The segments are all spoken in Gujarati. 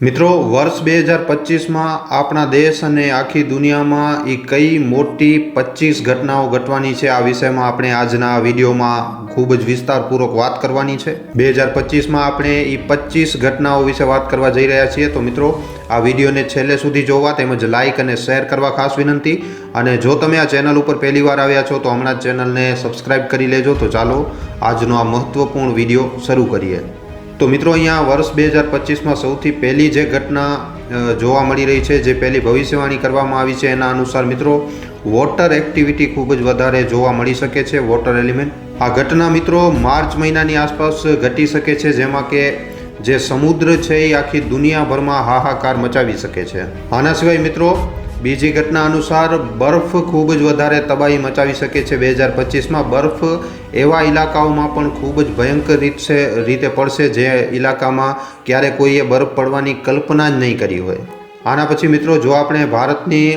મિત્રો, વર્ષ બે હજાર પચીસમાં આપણા દેશ અને આખી દુનિયામાં એ કઈ મોટી પચીસ ઘટનાઓ ઘટવાની છે, આ વિષયમાં આપણે આજના વિડીયોમાં ખૂબ જ વિસ્તારપૂર્વક વાત કરવાની છે. બે હજાર પચીસમાં આપણે એ પચીસ ઘટનાઓ વિશે વાત કરવા જઈ રહ્યા છીએ. તો મિત્રો, આ વિડીયોને છેલ્લે સુધી જોવા તેમજ લાઇક અને શેર કરવા ખાસ વિનંતી. અને જો તમે આ ચેનલ ઉપર પહેલી વાર આવ્યા છો, તો હમણાં ચેનલને સબસ્ક્રાઇબ કરી લેજો. તો ચાલો, આજનો આ મહત્વપૂર્ણ વીડિયો શરૂ કરીએ. તો મિત્રો અહીંયા વર્ષ બે હજાર પચીસમાં સૌથી પહેલી જે ઘટના જોવા મળી રહી છે, જે પહેલી ભવિષ્યવાણી કરવામાં આવી છે એના અનુસાર મિત્રો વોટર એક્ટિવિટી ખૂબ જ વધારે જોવા મળી શકે છે, વોટર એલિમેન્ટ. આ ઘટના મિત્રો માર્ચ મહિનાની આસપાસ ઘટી શકે છે, જેમાં કે જે સમુદ્ર છે એ આખી દુનિયાભરમાં હાહાકાર મચાવી શકે છે. આના સિવાય મિત્રો બીજી ઘટના અનુસાર બરફ ખૂબ જ વધારે તબાહી મચાવી શકે છે. બે હજાર પચીસમાં બરફ એવા ઇલાકાઓમાં પણ ખૂબ જ ભયંકર રીત છે રીતે પડશે જે ઇલાકામાં ક્યારે કોઈએ બરફ પડવાની કલ્પના જ નહીં કરી હોય. આના પછી મિત્રો જો આપણે ભારતની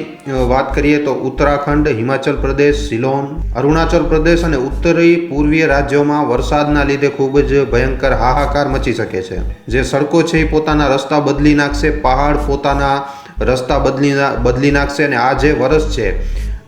વાત કરીએ તો ઉત્તરાખંડ, હિમાચલ પ્રદેશ સિલોન અરુણાચલ પ્રદેશ અને ઉત્તરી પૂર્વીય રાજ્યોમાં વરસાદના લીધે ખૂબ જ ભયંકર હાહાકાર મચી શકે છે. જે સડકો છે એ પોતાના રસ્તા બદલી નાખશે, પહાડ પોતાના રસ્તા બદલી બદલી નાખશે અને આ જે વર્ષ છે,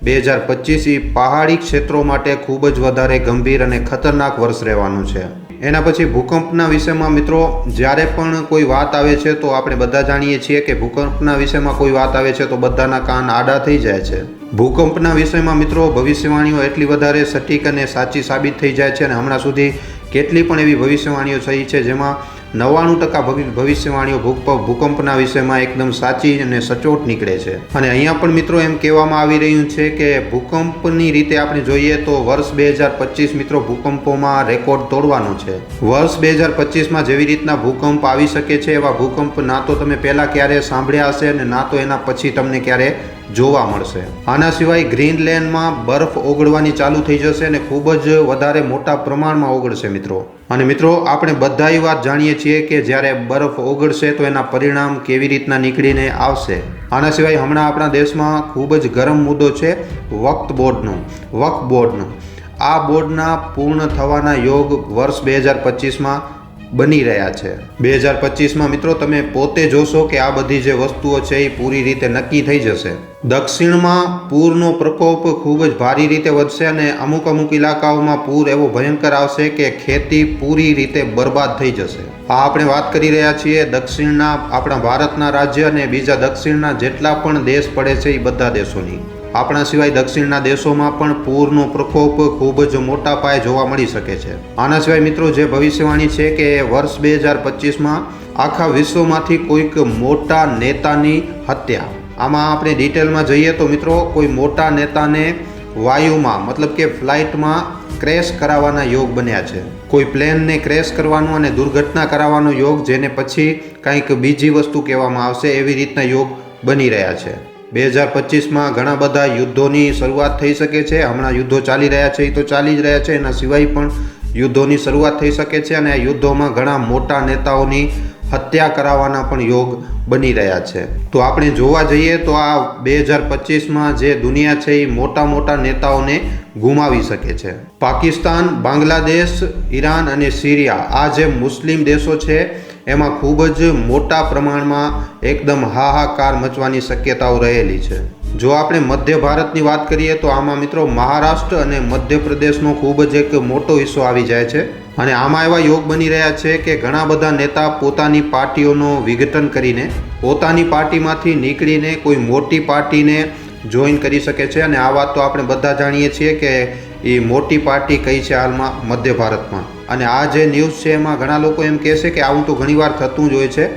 બે હજાર પચીસ પહાડી ક્ષેત્રો માટે ખૂબ જ વધારે ગંભીર અને ખતરનાક વર્ષ રહેવાનું છે. એના પછી ભૂકંપના વિષયમાં મિત્રો, જ્યારે પણ કોઈ વાત આવે છે, તો આપણે બધા જાણીએ છીએ કે ભૂકંપના વિષયમાં કોઈ વાત આવે છે, તો બધાના કાન આડા થઈ જાય છે. ભૂકંપના વિષયમાં મિત્રો, ભવિષ્યવાણીઓ એટલી વધારે સટીક અને સાચી સાબિત થઈ જાય છે અને હમણાં સુધી કેટલી પણ એવી ભવિષ્યવાણીઓ થઈ છે, જેમાં નવ્વાણું ટકા ભવિ- ભવિષ્યવાણીઓ ભૂકંપ ભૂકંપના વિષયમાં એકદમ સાચી અને સચોટ નીકળે છે. અને અહીંયા પણ મિત્રો એમ કહેવામાં આવી રહ્યું છે કે ભૂકંપની રીતે આપણે જોઈએ તો વર્ષ બે હજાર પચીસ મિત્રો ભૂકંપોમાં રેકોર્ડ તોડવાનો છે. વર્ષ બે હજાર પચીસમાં જેવી રીતના ભૂકંપ આવી શકે છે એવા ભૂકંપ ના તો તમે પહેલાં ક્યારે સાંભળ્યા હશે અને ના તો એના પછી તમને ક્યારે જોવા મળશે. આના સિવાય ગ્રીનલેન્ડમાં બરફ ઓગળવાની ચાલુ થઈ જશે અને ખૂબ જ વધારે મોટા પ્રમાણમાં ઓગળશે મિત્રો. અને મિત્રો, આપણે બધા એ વાત જાણીએ છીએ કે જ્યારે બરફ ઓગળશે તો એના પરિણામ કેવી રીતના નીકળીને આવશે? આના સિવાય હમણાં આપણા દેશમાં ખૂબ જ ગરમ મુદ્દો છે વક્ત બોર્ડનો વક્ત બોર્ડનો. આ બોર્ડના પૂર્ણ થવાના યોગ વર્ષ બે હજાર પચીસમાં બની રહ્યા છે. બે હજાર પચીસમાં મિત્રો તમે પોતે જોશો કે આ બધી જે વસ્તુઓ છે એ પૂરી રીતે નક્કી થઈ જશે. દક્ષિણમાં પૂરનો પ્રકોપ ખૂબ જ ભારી રીતે વધશે અને અમુક અમુક ઇલાકાઓમાં પૂર એવો ભયંકર આવશે કે ખેતી પૂરી રીતે બરબાદ થઈ જશે. આ આપણે વાત કરી રહ્યા છીએ દક્ષિણના આપણા ભારતના રાજ્ય અને બીજા દક્ષિણના જેટલા પણ દેશ પડે છે એ બધા દેશોની. આપણા સિવાય દક્ષિણના દેશોમાં પણ પૂરનો પ્રકોપ ખૂબ જ મોટા પાયે જોવા મળી શકે છે. આના સિવાય મિત્રો જે ભવિષ્યવાણી છે કે વર્ષ બે હજાર પચીસમાં આખા વિશ્વમાંથી કોઈક મોટા નેતાની હત્યા. આમાં આપણે ડિટેલમાં જઈએ તો મિત્રો કોઈ મોટા નેતાને વાયુમાં, મતલબ કે ફ્લાઇટમાં ક્રેશ કરાવવાના યોગ બન્યા છે. કોઈ પ્લેનને ક્રેશ કરવાનો અને દુર્ઘટના કરાવવાનો યોગ જેને પછી કંઈક બીજી વસ્તુ કહેવામાં આવશે એવી રીતના યોગ બની રહ્યા છે. બે હજાર પચીસમાં ઘણા બધા યુદ્ધોની શરૂઆત થઈ શકે છે. હમણાં યુદ્ધો ચાલી રહ્યા છે, એ તો ચાલી જ રહ્યા છે. એના સિવાય પણ યુદ્ધોની શરૂઆત થઈ શકે છે અને આ યુદ્ધોમાં ઘણા મોટા નેતાઓની હત્યા કરાવવાના પણ યોગ બની રહ્યા છે. તો આપણે જોવા જઈએ તો આ બે હજાર પચીસમાં જે દુનિયા છે, એ મોટા મોટા નેતાઓને ગુમાવી શકે છે. પાકિસ્તાન, બાંગ્લાદેશ, ઈરાન અને સિરિયા આ જે મુસ્લિમ દેશો છે એમાં ખૂબ જ મોટા પ્રમાણમાં એકદમ હાહાકાર મચવાની શક્યતાઓ રહેલી છે. જો આપણે મધ્ય ભારતની વાત કરીએ તો આમાં મિત્રો મહારાષ્ટ્ર અને મધ્યપ્રદેશનો ખૂબ જ એક મોટો હિસ્સો આવી જાય છે. અને આમાં એવા યોગ બની રહ્યા છે કે ઘણા બધા નેતા પોતાની પાર્ટીઓનો વિઘટન કરીને પોતાની પાર્ટીમાંથી નીકળીને કોઈ મોટી પાર્ટીને જોઈન કરી શકે છે. અને આ વાત તો આપણે બધા જાણીએ છીએ કે એ મોટી પાર્ટી કઈ છે હાલમાં મધ્ય ભારતમાં? અને આ જે ન્યૂઝ છે એમાં ઘણા લોકો એમ કહેશે કે આવું તો ઘણીવાર થતું જ હોય છે.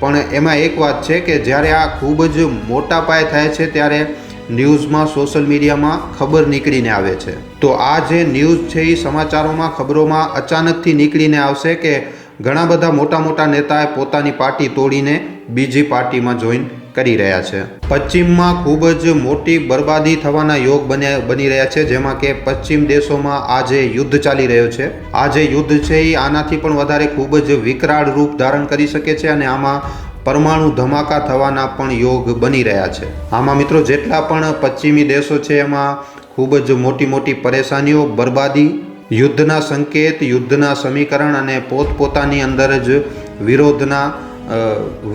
પણ એમાં એક વાત છે કે જ્યારે આ ખૂબ જ મોટા પાયે થાય છે ત્યારે ન્યૂઝમાં સોશિયલ મીડિયામાં ખબર નીકળીને આવે છે. તો આ જે ન્યૂઝ છે એ સમાચારોમાં, ખબરોમાં અચાનકથી નીકળીને આવશે કે ઘણા બધા મોટા મોટા નેતાએ પોતાની પાર્ટી તોડીને બીજી પાર્ટીમાં જોઈન કરી રહ્યા છે. પશ્ચિમમાં ખૂબ જ મોટી બરબાદી થવાના યોગ બન્યા, બની રહ્યા છે, જેમાં કે પશ્ચિમ દેશોમાં આ જે યુદ્ધ ચાલી રહ્યો છે. આ જે યુદ્ધ છે એ આનાથી પણ વધારે ખૂબ જ વિકરાળ રૂપ ધારણ કરી શકે છે અને આમાં પરમાણુ ધમાકા થવાના પણ યોગ બની રહ્યા છે. આમાં મિત્રો જેટલા પણ પશ્ચિમી દેશો છે, એમાં ખૂબ જ મોટી મોટી પરેશાનીઓ, બરબાદી, યુદ્ધના સંકેત, યુદ્ધના સમીકરણ અને પોતપોતાની અંદર જ વિરોધના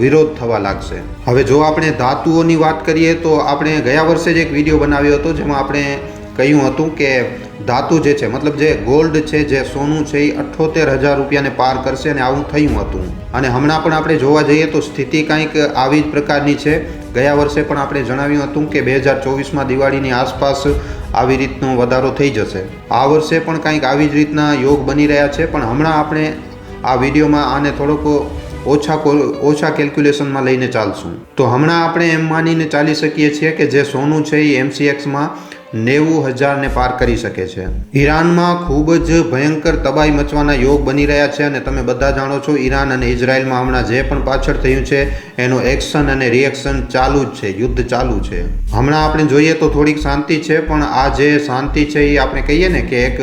વિરોધ થવા લાગશે. હવે જો આપણે ધાતુઓની વાત કરીએ તો આપણે ગયા વર્ષે જ એક વીડિયો બનાવ્યો હતો જેમાં આપણે કહ્યું હતું કે ધાતુ જે છે, મતલબ જે ગોલ્ડ છે, જે સોનું છે, એ અઠ્ઠોતેર હજાર રૂપિયાને પાર કરશે અને આવું થયું હતું. અને હમણાં પણ આપણે જોવા જઈએ તો સ્થિતિ કંઈક આવી જ પ્રકારની છે. ગયા વર્ષે પણ આપણે જણાવ્યું હતું કે બે હજાર ચોવીસમાં દિવાળીની આસપાસ આવી રીતનો વધારો થઈ જશે. આ વર્ષે પણ કંઈક આવી જ રીતના યોગ બની રહ્યા છે, પણ હમણાં આપણે આ વિડીયોમાં આને થોડોક ઓછા ઓછા કેલ્ક્યુલેશનમાં લઈને ચાલશું. તો હમણાં આપણે એમ માનીને ચાલી શકીએ છીએ કે જે સોનું છે એ એમસીએક્સમાં નેવું હજારને પાર કરી શકે છે. ઈરાનમાં ખૂબ જ ભયંકર તબાહી મચવાના યોગ બની રહ્યા છે અને તમે બધા જાણો છો ઈરાન અને ઇઝરાયલમાં હમણાં જે પણ પાછળ થયું છે, એનું એક્શન અને રિએક્શન ચાલુ જ છે, યુદ્ધ ચાલુ છે. હમણાં આપણે જોઈએ તો થોડીક શાંતિ છે, પણ આ જે શાંતિ છે એ આપણે કહીએ ને કે એક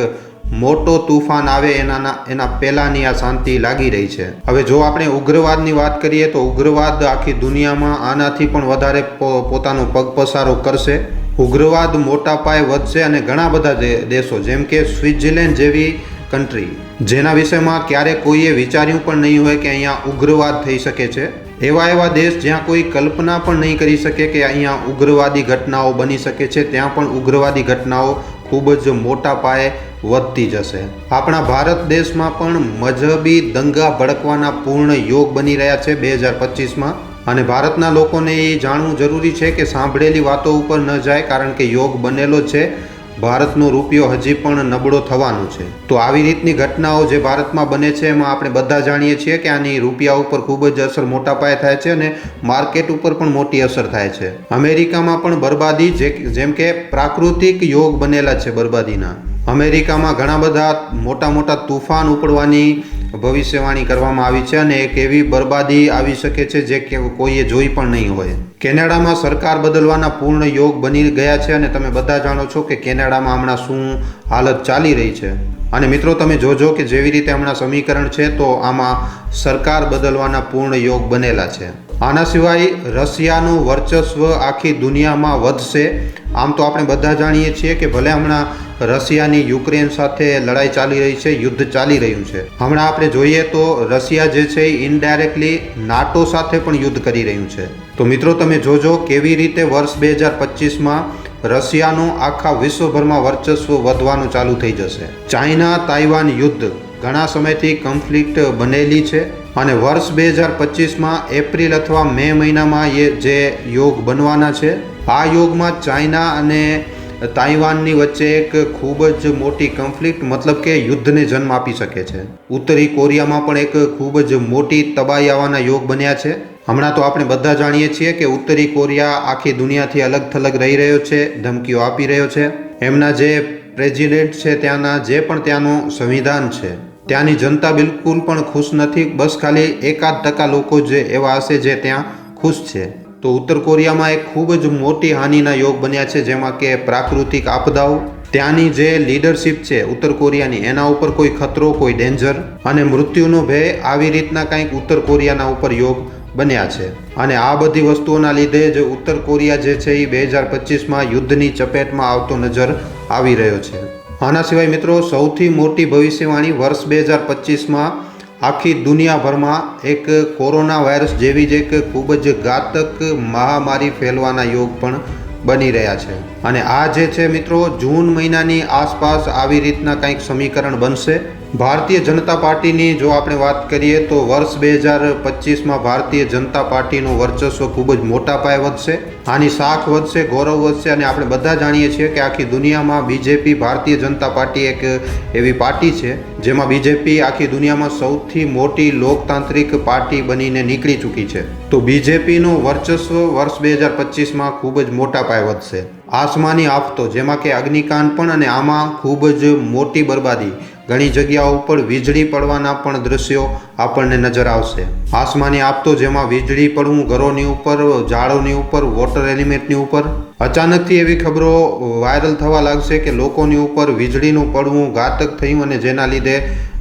મોટો તુફાન આવે એના એના પહેલાની આ શાંતિ લાગી રહી છે. હવે જો આપણે ઉગ્રવાદની વાત કરીએ તો ઉગ્રવાદ આખી દુનિયામાં આનાથી પણ વધારે પોતાનો પગપસારો કરશે. ઉગ્રવાદ મોટા પાયે વધશે અને ઘણા બધા દેશો, જેમ કે સ્વિટ્ઝરલેન્ડ જેવી કન્ટ્રી જેના વિષયમાં ક્યારે કોઈએ વિચાર્યું પણ નહીં હોય કે અહીંયા ઉગ્રવાદ થઈ શકે છે. એવા એવા દેશ જ્યાં કોઈ કલ્પના પણ નહીં કરી શકે કે અહીંયા ઉગ્રવાદી ઘટનાઓ બની શકે છે, ત્યાં પણ ઉગ્રવાદી ઘટનાઓ ખૂબ જ મોટા પાયે વધતી જશે. આપણા ભારત દેશમાં પણ મજહબી દંગા ભડકવાના પૂર્ણ યોગ બની રહ્યા છે બે હજાર પચીસમાં. અને ભારતના લોકોને એ જાણવું જરૂરી છે કે સાંભળેલી વાતો ઉપર ન જાય કારણ કે યોગ બનેલો છે. ભારતનો રૂપિયો હજી પણ નબળો થવાનો છે. તો આવી રીતની ઘટનાઓ જે ભારતમાં બને છે એમાં આપણે બધા જાણીએ છીએ કે આની રૂપિયા ઉપર ખૂબ જ અસર મોટા પાયે થાય છે અને માર્કેટ ઉપર પણ મોટી અસર થાય છે. અમેરિકામાં પણ બરબાદી જેમ કે પ્રાકૃતિક યોગ બનેલા છે બરબાદીના. અમેરિકામાં ઘણા બધા મોટા મોટા તુફાન ઉપડવાની ભવિષ્યવાણી કરવામાં આવી છે અને એક એવી બરબાદી આવી શકે છે જે કોઈએ જોઈ પણ નહીં હોય. કેનેડામાં સરકાર બદલવાના પૂર્ણ યોગ બની ગયા છે અને તમે બધા જાણો છો કે કેનેડામાં હમણાં શું હાલત ચાલી રહી છે. અને મિત્રો, તમે જોજો કે જેવી રીતે હમણાં સમીકરણ છે, તો આમાં સરકાર બદલવાના પૂર્ણ યોગ બનેલા છે. આના સિવાય રશિયાનું વર્ચસ્વ આખી દુનિયામાં વધશે. આમ તો આપણે બધા જાણીએ છીએ કે ભલે હમણાં રશિયાની યુક્રેન સાથે લડાઈ ચાલી રહી છે, યુદ્ધ ચાલી રહ્યું છે. હમણાં આપણે જોઈએ તો રશિયા જે છે, એ ઇનડાયરેક્ટલી નાટો સાથે પણ યુદ્ધ કરી રહ્યું છે. તો મિત્રો, તમે જોજો કેવી રીતે વર્ષ બે હજાર પચીસમાં રશિયાનું આખા વિશ્વભરમાં વર્ચસ્વ વધવાનું ચાલુ થઈ જશે. ચાઇના તાઇવાન યુદ્ધ ઘણા સમયથી કન્ફ્લિક્ટ બનેલી છે અને વર્ષ બે હજાર પચીસમાં એપ્રિલ અથવા મે મહિનામાં એ જે યોગ બનવાના છે, આ યોગમાં ચાઇના અને તાઇવાનની વચ્ચે એક ખૂબ જ મોટી કન્ફ્લિક્ટ મતલબ કે યુદ્ધને જન્મ આપી શકે છે. ઉત્તરી કોરિયામાં પણ એક ખૂબ જ મોટી તબાહી આવવાના યોગ બન્યા છે. હમણાં તો આપણે બધા જાણીએ છીએ કે ઉત્તરી કોરિયા આખી દુનિયાથી અલગ થલગ રહી રહ્યો છે, ધમકીઓ આપી રહ્યો છે. એમના જે પ્રેસિડેન્ટ છે, ત્યાંના જે પણ ત્યાંનું સંવિધાન છે, ત્યાંની જનતા બિલકુલ પણ ખુશ નથી. બસ ખાલી એકાદ ટકા લોકો જે એવા હશે જે ત્યાં ખુશ છે. તો ઉત્તર કોરિયામાં એક ખૂબ જ મોટી હાનિના યોગ બન્યા છે, જેમાં કે પ્રાકૃતિક આપદાઓ, ત્યાંની જે લીડરશિપ છે, ઉત્તર કોરિયાની, એના ઉપર કોઈ ખતરો, કોઈ ડેન્જર અને મૃત્યુનો ભય આવી રીતના કંઈક ઉત્તર કોરિયાના ઉપર યોગ બન્યા છે. અને આ બધી વસ્તુઓના લીધે જ ઉત્તર કોરિયા જે છે એ બે હજાર પચીસમાં યુદ્ધની ચપેટમાં આવતો નજર આવી રહ્યો છે. આના સિવાય મિત્રો, સૌથી મોટી ભવિષ્યવાણી વર્ષ બે હજાર પચીસમાં આખી દુનિયાભરમાં એક કોરોના વાયરસ જેવી જ એક ખૂબ જ ઘાતક મહામારી ફેલવાના યોગ પણ બની રહ્યા છે. અને આ જે છે મિત્રો, જૂન મહિનાની આસપાસ આવી રીતના કંઈક સમીકરણ બનશે? ભારતીય જનતા પાર્ટીની જો આપણે વાત કરીએ તો વર્ષ બે હજાર પચીસમાં ભારતીય જનતા પાર્ટીનું વર્ચસ્વ ખૂબ જ મોટા પાયે વધશે. આની શાખ વધશે, ગૌરવ વધશે અને આપણે બધા જાણીએ છીએ કે આખી દુનિયામાં બીજેપી ભારતીય જનતા પાર્ટી એક એવી પાર્ટી છે, જેમાં બીજેપી આખી દુનિયામાં સૌથી મોટી લોકતાંત્રિક પાર્ટી બનીને નીકળી ચૂકી છે. તો બીજેપીનું વર્ચસ્વ વર્ષ બે હજાર પચીસમાં ખૂબ જ મોટા પાયે વધશે. આસમાની આફતો, જેમાં કે અગ્નિકાંડ પણ અને આમાં ખૂબ જ મોટી બરબાદી. ઘણી જગ્યાઓ ઉપર વીજળી પડવાના પણ દ્રશ્યો આપણને નજર આવશે. આસમાની આપતો જેમાં વીજળી પડવું ઘરોની ઉપર, ઝાડોની ઉપર વોટર એલિમેન્ટની ઉપર. અચાનકથી એવી ખબરો વાયરલ થવા લાગશે કે લોકોની ઉપર વીજળીનું પડવું ઘાતક થયું અને જેના લીધે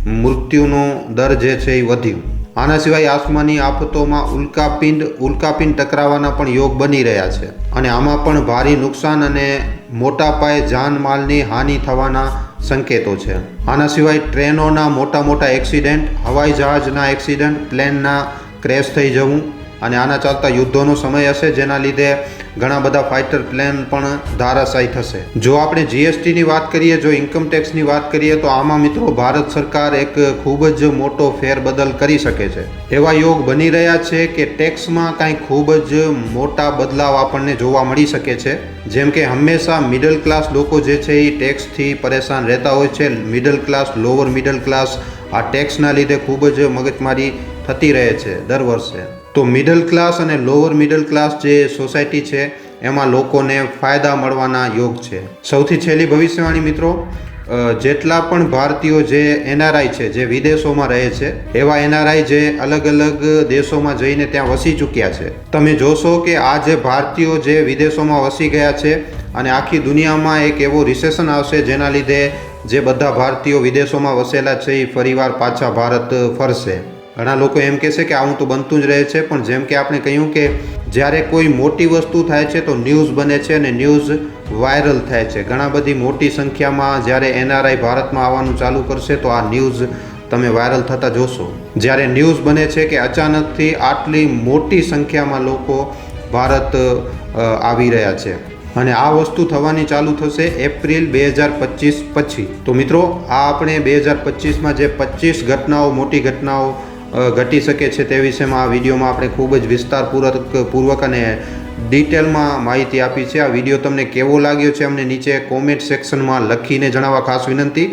મૃત્યુનો દર જે છે એ વધ્યું. આના સિવાય આસમાની આફતોમાં ઉલ્કાપિંડ ઉલ્કાપિંડ ટકરાવાના પણ યોગ બની રહ્યા છે. અને આમાં પણ ભારે નુકસાન અને મોટા પાયે જાનમાલની હાનિ થવાના સંકેતો છે. આના સિવાય ટ્રેનોના મોટા મોટા એક્સિડન્ટ, હવાઈ જહાજના એક્સિડન્ટ, પ્લેનના ક્રેશ થઈ જવું અને આના ચાલતા યુદ્ધોનો સમય હશે જેના લીધે ઘણા બધા ફાઇટર પ્લેન પણ ધારાશાયી થશે. જો આપણે જીએસટીની વાત કરીએ, જો ઇન્કમટેક્સની વાત કરીએ, તો આમાં મિત્રો ભારત સરકાર એક ખૂબ જ મોટો ફેરબદલ કરી શકે છે. એવા યોગ બની રહ્યા છે કે ટેક્સમાં કાંઈ ખૂબ જ મોટા બદલાવ આપણને જોવા મળી શકે છે. જેમ કે હંમેશા મિડલ ક્લાસ લોકો જે છે એ ટેક્સથી પરેશાન રહેતા હોય છે. Middle class lower middle class આ ટેક્સના લીધે ખૂબ જ મગજમારી થતી રહે છે દર વર્ષે. તો મિડલ ક્લાસ અને લોઅર મિડલ ક્લાસ જે સોસાયટી છે, એમાં લોકોને ફાયદા મળવાના યોગ છે. સૌથી છેલ્લી ભવિષ્યવાણી મિત્રો જેટલા પણ ભારતીયો જે એનઆરઆઈ છે, જે વિદેશોમાં રહે છે, એવા એનઆરઆઈ જે અલગ અલગ દેશોમાં જઈને ત્યાં વસી ચૂક્યા છે. તમે જોશો કે આ જે ભારતીયો જે વિદેશોમાં વસી ગયા છે, અને આખી દુનિયામાં એક એવો રિસેશન આવશે જેના લીધે જે બધા ભારતીયો વિદેશોમાં વસેલા છે, એ ફરીવાર પાછા ભારત ફરશે. ઘણા લોકો એમ કહેશે કે આવું તો બનતું જ રહે છે, પણ જેમ કે આપણે કહ્યું કે જ્યારે કોઈ મોટી વસ્તુ થાય છે તો ન્યૂઝ બને છે અને ન્યૂઝ વાયરલ થાય છે. ઘણા બધી મોટી સંખ્યામાં જ્યારે એનઆરઆઈ ભારતમાં આવવાનું ચાલુ કરશે તો આ ન્યૂઝ તમે વાયરલ થતા જોશો. જ્યારે ન્યૂઝ બને છે કે અચાનકથી આટલી મોટી સંખ્યામાં લોકો ભારત આવી રહ્યા છે. અને આ વસ્તુ થવાની ચાલુ થશે એપ્રિલ બે હજાર પચીસ પછી. તો મિત્રો, આ આપણે બે હજાર પચીસમાં જે પચીસ ઘટનાઓ, મોટી ઘટનાઓ ઘટી શકે છે તે વિશેમાં આ વિડીયોમાં આપણે ખૂબ જ વિસ્તારપૂર્વક પૂર્વક અને ડિટેલમાં માહિતી આપી છે. આ વીડિયો તમને કેવો લાગ્યો છે, અમને નીચે કોમેન્ટ સેક્શનમાં લખીને જણાવવા ખાસ વિનંતી.